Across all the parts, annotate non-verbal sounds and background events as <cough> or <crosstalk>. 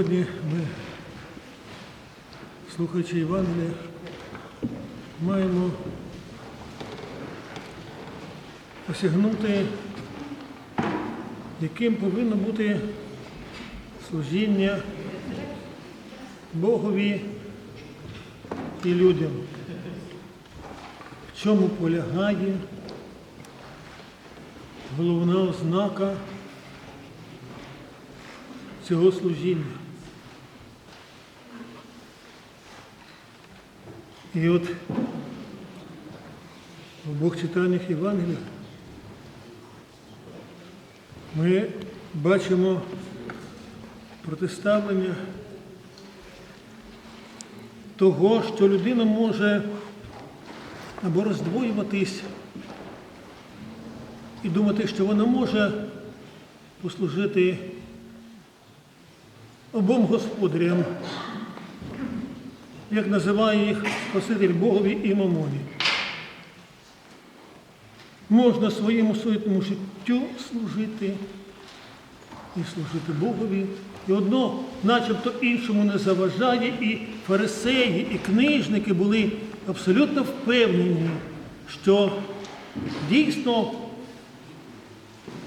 Сьогодні ми, слухаючи Євангелія, маємо осягнути, яким повинно бути служіння Богові і людям. В чому полягає головна ознака цього служіння. І от в обох читаннях Євангелія ми бачимо протиставлення того, що людина може або роздвоюватись і думати, що вона може послужити обом господарям, як називає їх Спаситель Богові і Мамоні. Можна своєму суетному життю служити і служити Богові. І одно, начебто іншому не заважає, і фарисеї, і книжники були абсолютно впевнені, що дійсно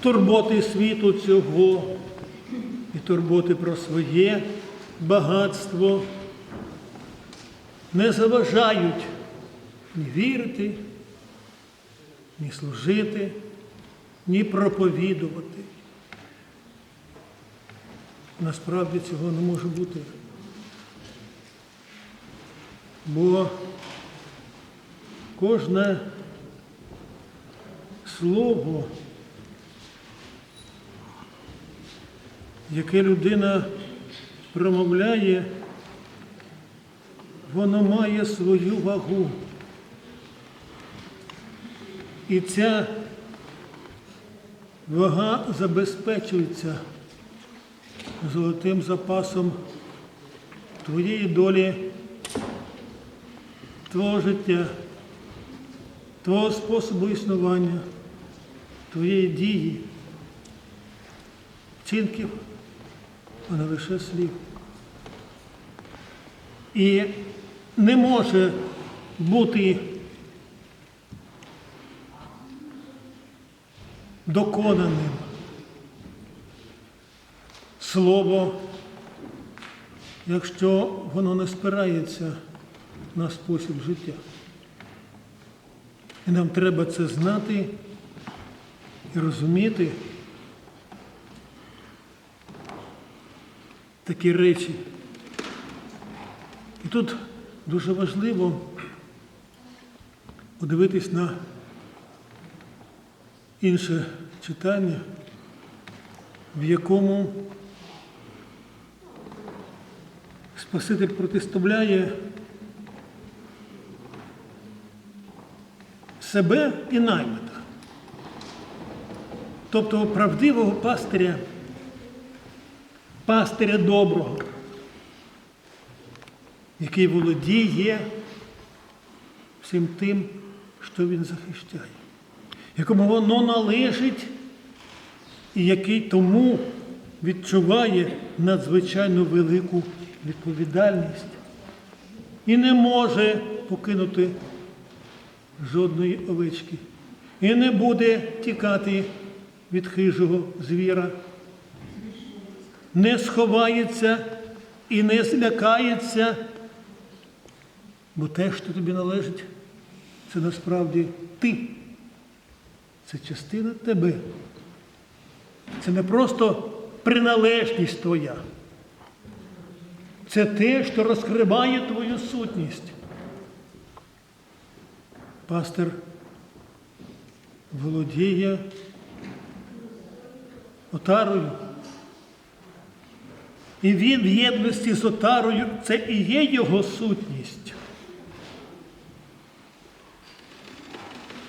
турботи світу цього і турботи про своє багатство не заважають ні вірити, ні служити, ні проповідувати. Насправді цього не може бути. Бо кожне слово, яке людина промовляє, воно має свою вагу. І ця вага забезпечується золотим запасом твоєї долі, твого життя, твого способу існування, твоєї дії, вчинків, а не лише слів. І не може бути доконаним слово, якщо воно не спирається на спосіб життя. І нам треба це знати і розуміти такі речі. І тут дуже важливо подивитись на інше читання, в якому Спаситель протиставляє себе і наймита, тобто правдивого пастиря, пастиря доброго, який володіє всім тим, що він захищає, якому воно належить і який тому відчуває надзвичайно велику відповідальність і не може покинути жодної овечки, і не буде тікати від хижого звіра, не сховається і не злякається, бо те, що тобі належить, це насправді ти. Це частина тебе. Це не просто приналежність твоя. Це те, що розкриває твою сутність. Пастир володіє отарою. І він в єдності з отарою це і є його сутність.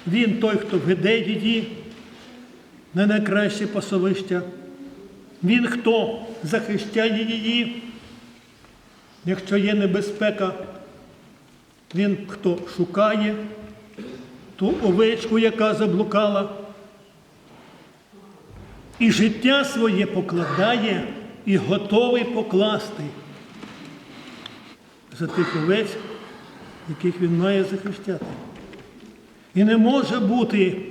Він той, хто веде її на найкраще пасовище. Він хто захищає її, якщо є небезпека, він хто шукає ту овечку, яка заблукала, і життя своє покладає і готовий покласти за тих овець, яких він має захищати. І не може бути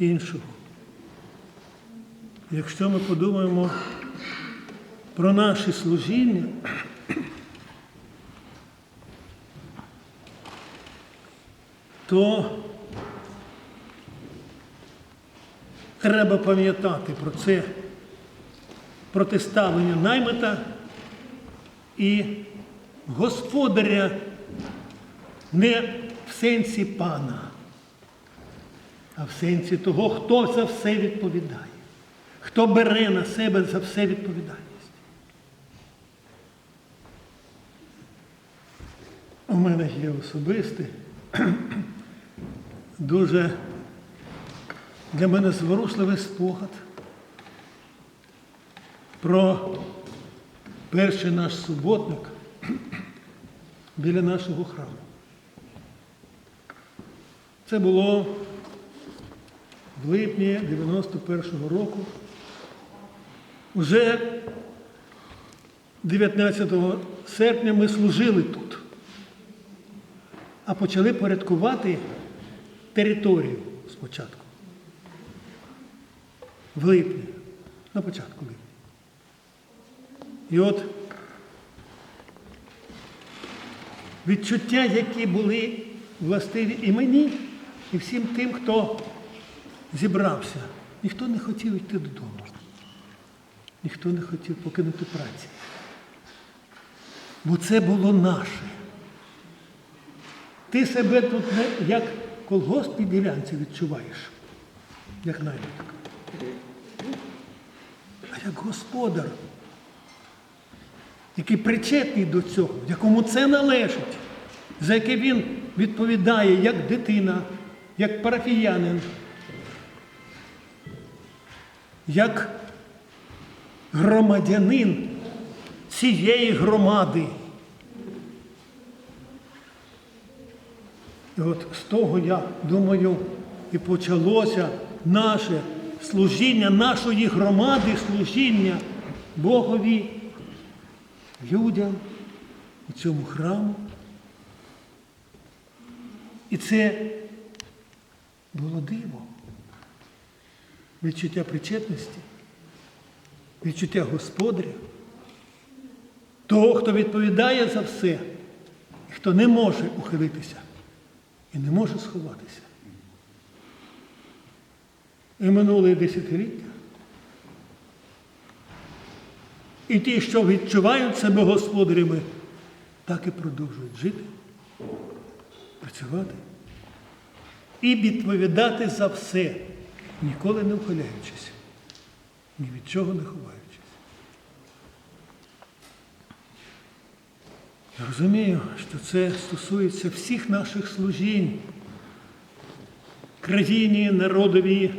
іншого. Якщо ми подумаємо про наше служіння, то треба пам'ятати про це протиставлення наймита і господаря не сенсі пана, а в сенсі того, хто за все відповідає, хто бере на себе за все відповідальність. У мене є особистий, <clears throat> дуже для мене зворушливий спогад про перший наш суботник <clears throat> біля нашого храму. Це було в липні 91-го року. Уже 19 серпня ми служили тут, а почали порядкувати територію спочатку. В липні, на початку липня. І от відчуття, які були властиві і мені, і всім тим, хто зібрався. Ніхто не хотів йти додому. Ніхто не хотів покинути праці. Бо це було наше. Ти себе тут не як колгосп ділянці відчуваєш, як наймиток. А як господар, який причетний до цього, якому це належить, за яке він відповідає як дитина, як парафіянин, як громадянин цієї громади. І от з того, я думаю, і почалося наше служіння, нашої громади, служіння Богові, людям у цьому храму. І це було диво. Відчуття причетності, відчуття господаря, того, хто відповідає за все, і хто не може ухилитися і не може сховатися. І минуле десятиліття. І ті, що відчувають себе господарями, так і продовжують жити, працювати і відповідати за все, ніколи не ухиляючись, ні від чого не ховаючись. Я розумію, що це стосується всіх наших служінь країні, народові,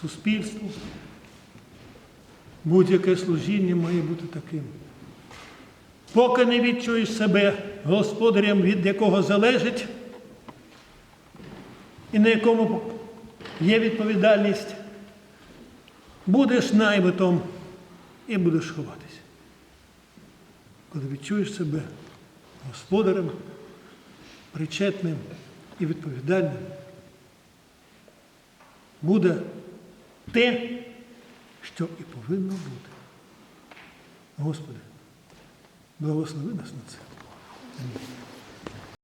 суспільству. Будь-яке служіння має бути таким. Поки не відчуєш себе господарем, від якого залежить, і на якому є відповідальність, будеш наймитом і будеш ховатися. Коли відчуєш себе господарем, причетним і відповідальним, буде те, що і повинно бути. Господи, благослови нас на це.